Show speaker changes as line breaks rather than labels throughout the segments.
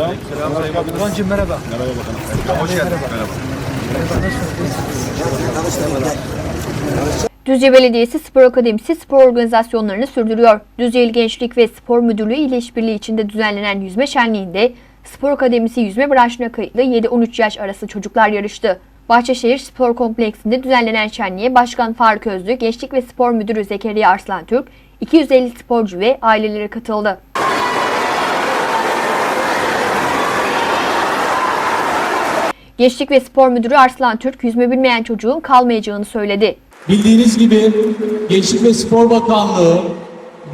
Selam Sayın Bakanım.
Merhaba.
Merhaba bakanım. Hoş geldiniz. Merhaba.
Düzce Belediyesi Spor Akademisi spor organizasyonlarını sürdürüyor. Düzce İl Gençlik ve Spor Müdürlüğü ile işbirliği içinde düzenlenen yüzme şenliğinde Spor Akademisi yüzme branşına kayıtlı 7-13 yaş arası çocuklar yarıştı. Bahçeşehir Spor Kompleksinde düzenlenen şenliğe Başkan Faruk Özlü, Gençlik ve Spor Müdürü Zekeriya Arslan Türk, 250 sporcu ve aileleri katıldı. Gençlik ve Spor Müdürü Arslan Türk, yüzme bilmeyen çocuğun kalmayacağını söyledi.
Bildiğiniz gibi Gençlik ve Spor Bakanlığı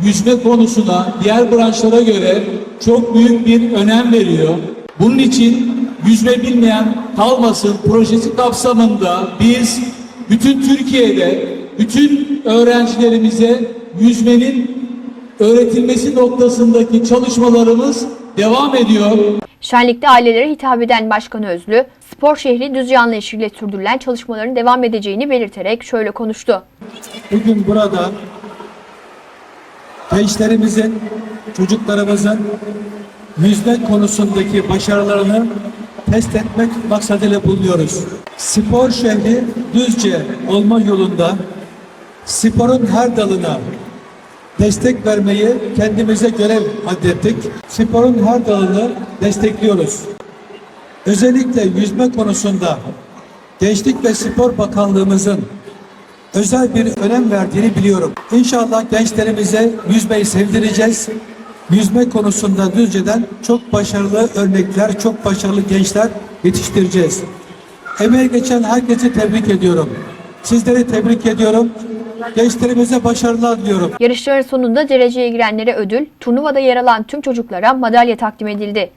yüzme konusuna diğer branşlara göre çok büyük bir önem veriyor. Bunun için yüzme bilmeyen kalmasın projesi kapsamında biz bütün Türkiye'de bütün öğrencilerimize yüzmenin öğretilmesi noktasındaki çalışmalarımız devam ediyor.
Şenlikte ailelere hitap eden Başkan Özlü, spor şehri Düzce anlayışıyla sürdürülen çalışmaların devam edeceğini belirterek şöyle konuştu.
Bugün burada gençlerimizin, çocuklarımızın yüzme konusundaki başarılarını test etmek maksadıyla bulunuyoruz. Spor şehri Düzce olma yolunda sporun her dalına destek vermeyi kendimize görev addettik. Sporun her dalını destekliyoruz. Özellikle yüzme konusunda Gençlik ve Spor Bakanlığımızın özel bir önem verdiğini biliyorum. İnşallah gençlerimize yüzmeyi sevdireceğiz. Yüzme konusunda Düzce'den çok başarılı örnekler, çok başarılı gençler yetiştireceğiz. Emeği geçen herkesi tebrik ediyorum. Sizleri tebrik ediyorum. Gençlerimize başarılar diliyorum.
Yarışların sonunda dereceye girenlere ödül, turnuvada yer alan tüm çocuklara madalya takdim edildi.